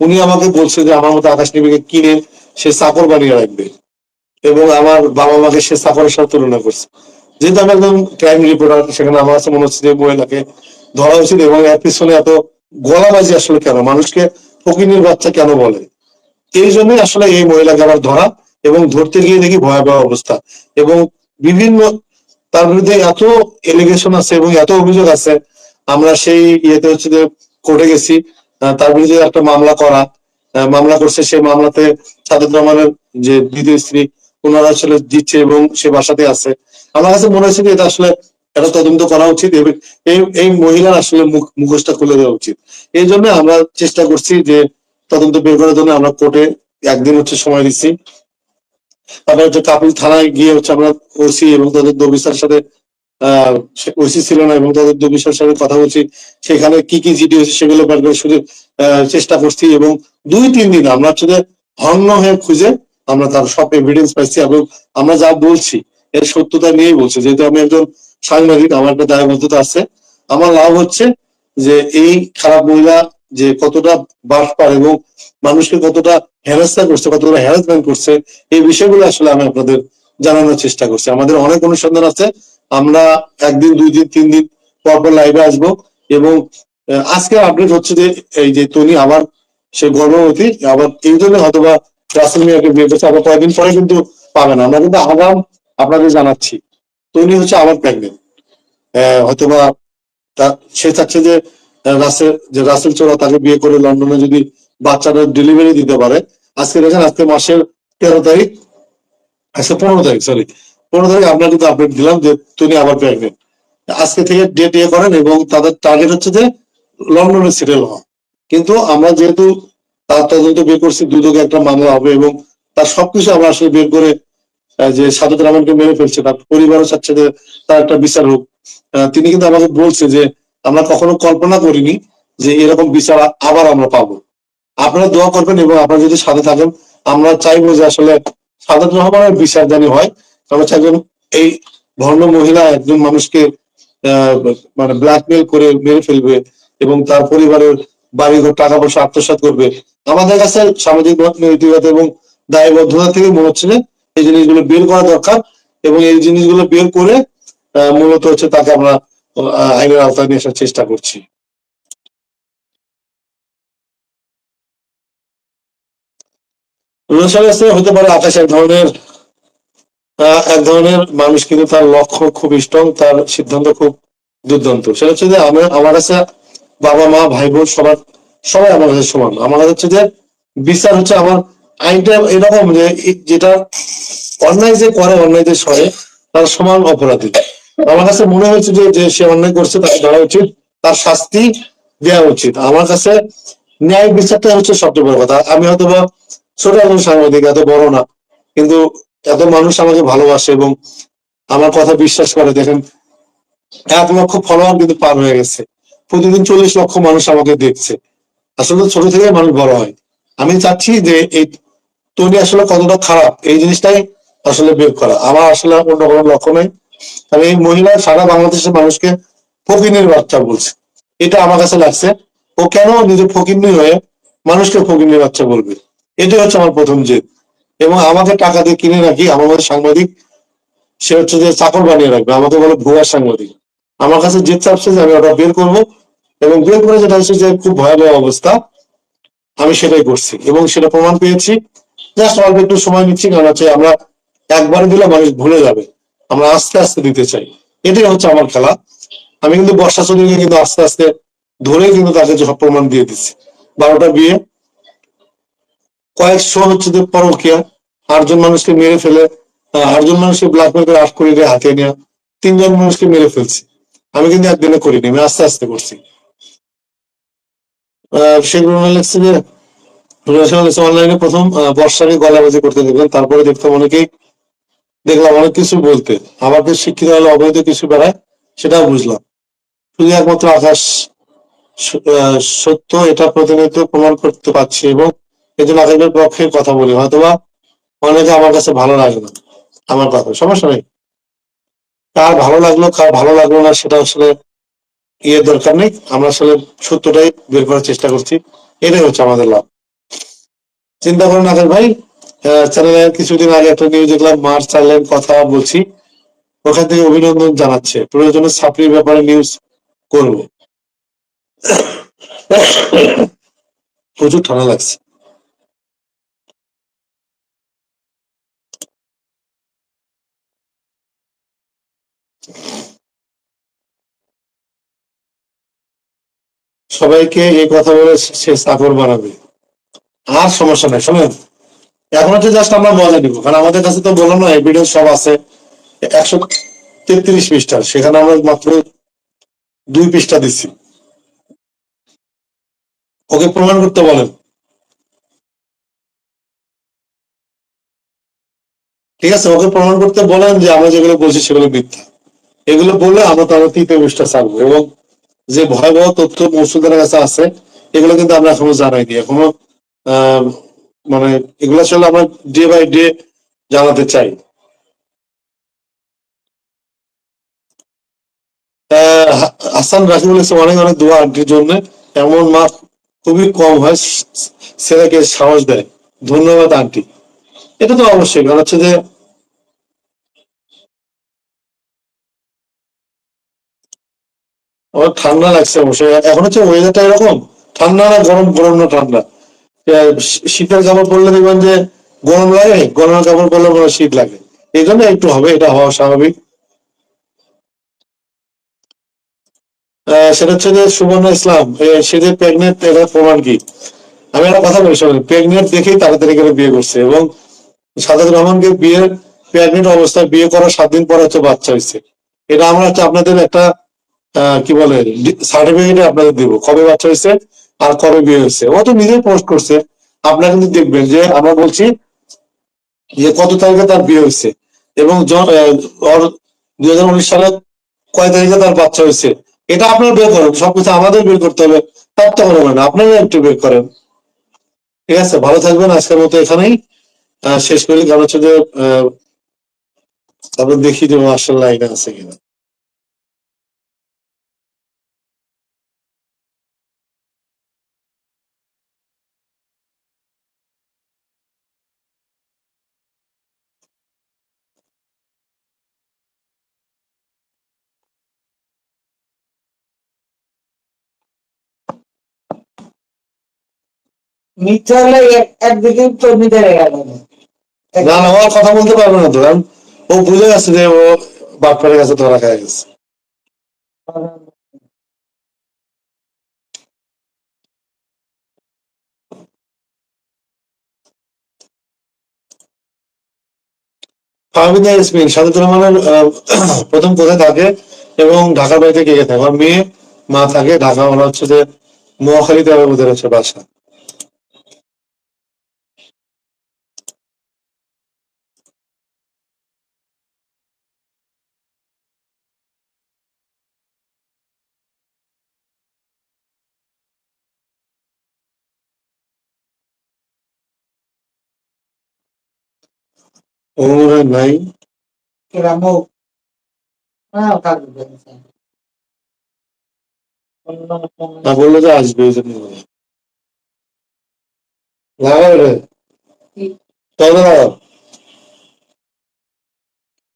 উনি আমাকে বলছে যে আমার মতো আকাশ নিবিকে কিনে সে চাকর বানিয়ে রাখবে। এবং আমার বাবা মাকে সে চাকরের সাথে তুলনা করছে। যেহেতু আমি একদম ক্রাইম রিপোর্টার সেখানে আমার কাছে মনে হচ্ছে যে মহিলাকে ধরা উচিত এবং এর পিছনে এত গলাবাজি আসলে কেন? মানুষকে ফকিনের বাচ্চা কেন বলে? এই জন্যই আসলে এই মহিলাকে আবার ধরা এবং ধরতে গিয়ে দেখি ভয়াবহ অবস্থা। এবং বিভিন্ন তার বিরুদ্ধে এত এলিগেশন আছে এবং এত অভিযোগ আছে, আমরা সেই ইয়েতে হচ্ছে যে কোর্টে গেছি। তার বিরুদ্ধে একটা মামলা করা মামলা করছে। সেই মামলাতে সাদেক রহমানের যে দ্বিতীয় স্ত্রী ওনারা আসলে দিচ্ছে এবং সে বাসাতে আছে। আমার কাছে মনে হয়েছে যে এটা আসলে এটা তদন্ত করা উচিত এবং এই মহিলার আসলে মুখ, মুখোশটা খুলে দেওয়া উচিত। এই জন্য আমরা চেষ্টা করছি যে তদন্ত বের করার জন্য আমরা কোর্টে একদিন হচ্ছে সময় দিচ্ছি। তারপরে হচ্ছে কাপুল থানায় গিয়ে হচ্ছে আমরা ওসি এবং তাদের অফিসার সাথে ওসি ছিল না এবং তাদের অফিসার সাথে কথা বলছি, সেখানে কি কি জিডি হয়েছে সেগুলো বের করে শুধু চেষ্টা করছি এবং দুই, তিন দিন আমরা হচ্ছে হন্য হয়ে খুঁজে আমরা তার সব এভিডেন্স পাইছি এবং আমরা যা বলছি, এর সত্যতা নিয়েই বলছি। যেহেতু আমি একজন সাংবাদিক, আমার একটা দায়বদ্ধতা আছে। আমার লাভ হচ্ছে যে এই খারাপ মহিলা যে কতটা বাস পার এবং মানুষকে কতটা হেরাস্তা করছে, কতটা হ্যারাসমেন্ট করছে, এই বিষয়গুলো আসলে আমি আপনাদের জানানোর চেষ্টা করছি। আমাদের অনেক অনুসন্ধান আছে আমরা একদিন দুই দিন তিন দিন পর পর লাইভে আসব এবং আজকে আপডেট হচ্ছে যে, এই যে তনি আবার সে গর্ভবতী, আবার এই জন্য হয়তোবা রাসেল মিয়াকে বিয়ে করছে, আবার কয়েকদিন পরে কিন্তু পাবেন আমরা কিন্তু আগাম আপনাদের জানাচ্ছি তনি হচ্ছে আবার প্রেগনেন্ট হয়তোবা সে চাচ্ছে যে রাসেল যে রাসেল চোরা তাকে বিয়ে করে লন্ডনে যদি বাচ্চাটা ডেলিভারি দিতে পারে। আজকে দেখেন, আজকে মাসের তেরো তারিখ আজকে পনেরো তারিখ সরি পনেরো তারিখ আপনার কিন্তু আপডেট দিলাম যে তুমি আবার প্রেগনেন্ট আজকে থেকে ডেট ইয়ে করেন এবং তাদের টার্গেট হচ্ছে যে লন্ডনে সেটেল হওয়া। কিন্তু আমরা যেহেতু তার তদন্ত বের করছি, দুদকে একটা মামলা হবে এবং তার সবকিছু আমরা আসলে বের করে যে সাদত রহমানকে মেরে ফেলছে, তার পরিবারও চাচ্ছে যে তার একটা বিচার হোক। তিনি কিন্তু আমাকে বলছে যে আমরা কখনো কল্পনা করিনি যে এরকম বিচার আবার আমরা পাবো। আপনারা দোয়া করবেন এবং আপনারা যদি সাথে থাকেন, আমরা চাইব যে আসলে সাদত রহমানের বিচার জানি হয় আমরা চাইবেন এই ভণ্ড মহিলা একজন মানুষকে মানে ব্ল্যাকমেল করে মেরে ফেলবে এবং তার পরিবারের বাড়িঘর টাকা পয়সা আত্মসাৎ করবে। আমাদের কাছে সামাজিক নৈতিকতা এবং দায়বদ্ধতা থেকে মনে হচ্ছে যে এই জিনিসগুলো বের করা দরকার এবং এই জিনিসগুলো বের করে মূলত হচ্ছে তাকে আমরা আইনের আওতায় নিয়ে আসার চেষ্টা করছি। হতে পারে আকাশ এক ধরনের এক ধরনের মানুষ কিন্তু তার লক্ষ্য খুব স্ট্রং তার সিদ্ধান্ত খুব দুর্দান্ত। সেটা হচ্ছে যে আমি আমার কাছে বাবা, মা, ভাই, বোন সবার, সবাই আমার কাছে সমান। আমার কাছে হচ্ছে যে বিচার হচ্ছে আমার আইনটা এরকম যে যেটা অন্যায় যে করে, অন্যায় যে সরে, তার সমান অপরাধী। আমার কাছে মনে হয়েছে যে যে সে অন্যায় করছে, তাকে ধরা উচিত, তার শাস্তি দেওয়া উচিত। আমার কাছে ন্যায় বিচারটা হচ্ছে সবচেয়ে বড় কথা। আমি হয়তো বা ছোট একজন সাংবাদিক, এত বড় না, কিন্তু এত মানুষ আমাকে ভালোবাসে এবং আমার কথা বিশ্বাস করে। দেখেন এক লক্ষ ফলোয়ার কিন্তু পার হয়ে গেছে। প্রতিদিন চল্লিশ লক্ষ মানুষ আমাকে দেখছে। আসলে ছোট থেকে মানুষ বড় হয়। আমি চাচ্ছি যে এই তৈরি আসলে কতটা খারাপ, এই জিনিসটাই আসলে বের করা। আমার আসলে অন্য কোনো লক্ষ্য নেই। তবে এই মহিলা সারা বাংলাদেশের মানুষকে ফকিনের বাচ্চা বলছে। এটা আমার কাছে লাগছে। ও কেন নিজে ফকিন্নি হয়ে মানুষকে ফকিনের বাচ্চা বলবে? এটাই হচ্ছে আমার প্রথম জেদ। এবং আমাকে টাকা দিয়ে কিনে রাখি আমার মতো সাংবাদিক, সে হচ্ছে যে চাকর বানিয়ে রাখবে, আমাকে বলে ভুয়া সাংবাদিক। আমার কাছে যে আমি ওটা বের করব এবং বের করে যেটা হচ্ছে যে খুব ভয়াবহ অবস্থা, আমি সেটাই করছি এবং সেটা প্রমাণ পেয়েছি। জাস্ট অল্প একটু সময় নিচ্ছি, কারণ হচ্ছে আমরা একবারে দিলে মানুষ ভুলে যাবে। আমরা আস্তে আস্তে দিতে চাই। এটাই হচ্ছে আমার খেলা। আমি কিন্তু বর্ষা চৌধুরীকে কিন্তু আস্তে আস্তে ধরে কিন্তু তাকে প্রমাণ দিয়ে দিচ্ছি। বারোটা বিয়ে। কয়েকশো হচ্ছে যে পরকিয়া আটজন মানুষকে মেরে ফেলে আটজন মানুষকে ব্ল্যাকমেল করে আট কোটি টাকা হাতে নেওয়া তিনজন মানুষকে মেরে ফেলছি। আমি কিন্তু একদিনে করিনি, আমি আস্তে আস্তে করছি। সেগুলো লিখছে যে অনলাইনে প্রথম বর্ষাকে গলাবাজি করতে দেখবেন তারপরে দেখতাম অনেকেই দেখলাম অনেক কিছু বলতে। আমাকে শিক্ষিত হলে অবৈধ কিছু বেড়ায়, সেটাও বুঝলাম। শুধু একমাত্র আকাশ সত্য, এটা প্রতিনিয়ত প্রমাণ করতে পারছি এবং এই জন্য আকাশের পক্ষে কথা বলি, হয়তোবা অনেকে আমার কাছে ভালো লাগে না, আমার কথা। সমস্যা নেই। কার ভালো লাগল, কার ভালো লাগল না, সেটা আসলে ইয়ে দরকার নেই। আমরা আসলে সত্যটাই বের করার চেষ্টা করছি। এটাই হচ্ছে আমাদের লাভ। চিন্তা করেন আকাশ ভাই চ্যানেলে কিছুদিন আগে একটা নিউজ দেখলাম মার্চ চাইলেন কথা বলছি। ওখান থেকে অভিনন্দন জানাচ্ছে। প্রয়োজনে ছাত্রীর ব্যাপারে নিউজ করব। প্রচুর ঠান্ডা লাগছে। সবাইকে এই কথা বলে সে চাকর বানাবে। আর সমস্যা নাই, শোনেন। এখন হচ্ছে জাস্ট আমরা মজা নিব, কারণ আমাদের কাছে তো বললাম না এভিডেন্স সব আছে। একশো তেত্রিশ পৃষ্ঠার, সেখানে আমরা মাত্র দুই পৃষ্ঠা দিচ্ছি। ওকে প্রমাণ করতে বলেন। ঠিক আছে, ওকে প্রমাণ করতে বলেন যে আমরা যেগুলো বলছি সেগুলো মিথ্যা। এগুলো বললে আমরা তাহলে তৃতীয় পৃষ্ঠা ছাড়বো এবং যে ভয়াবহ তথ্য মৌসুদের কাছে আছে এগুলো কিন্তু আমরা এখনও জানাইনি। এখনও আহ, মানে এগুলো আসলে আমরা ডে বাই ডে জানাতে চাই। হাসান রাকিবুল ইসলাম অনেক অনেক দোয়া আন্টির জন্য। এমন মা খুবই কম হয় ছেলেকে সাহস দেয়। ধন্যবাদ আন্টি। এটা তো অবশ্যই কারণ হচ্ছে যে আমার ঠান্ডা লাগছে অবশ্যই। এখন হচ্ছে ওয়েদারটা এরকম, ঠান্ডা না গরম গরম না ঠান্ডা। শীতের কাপড় পরলে দেখবেন যে গরম লাগে গরমের কাপড় পরলে মনে শীত লাগে। এই জন্য একটু হবে, এটা হওয়া স্বাভাবিক। সেটা হচ্ছে যে সুবর্ণ ইসলাম সে যে প্রেগনেন্ট এটা প্রমাণ কি? আমি একটা কথা বলি, শোনেন প্রেগনেন্ট দেখেই তাড়াতাড়ি করে বিয়ে করছে এবং সাদাত রহমানকে বিয়ের প্রেগনেন্ট অবস্থায় বিয়ে করার সাত দিন পরে হচ্ছে বাচ্চা হয়েছে। এটা আমরা হচ্ছে আপনাদের একটা কি বলে সার্টিফিকেট আপনাদের দিব। কবে বাচ্চা হয়েছে আর কবে বিয়ে হয়েছে। ও তো নিজেই পোস্ট করছে। আপনারা কিন্তু দেখবেন যে আমরা বলছি যে কত তারিখে তার বিয়ে হয়েছে। এবং দুই হাজার উনিশ সালে কয় তারিখে তার বাচ্চা হয়েছে। এটা আপনারা বের করেন। সবকিছু আমাদের বের করতে হবে। তার তো মানে না আপনারা একটু বের করেন। ঠিক আছে? ভালো থাকবেন। আজকের মতো এখানেই। শেষ করি। কারণ হচ্ছে যে তারপর দেখি যে মার্শাল লাইনে আছে কিনা। মিথ্যা হলে এক- একদিকে মিটে গেল না না ও কথা বলতে পারবে না তো ও বুঝে গেছে যে ও বাপের কাছে ধরা খায় গেছে। ফাহমিদা ইসমিন সাদুর রহমানের প্রথম কোথায় থাকে এবং ঢাকার বাড়িতে কে কে থাকে? মেয়ে, মা থাকে। ঢাকা, ওরা হচ্ছে যে, মহাখালীতে ওদের হচ্ছে বাসা। ওর নাই কিরামো না বলল যে আসবে এই জন্য। লাগাও রে? তবে লাগাও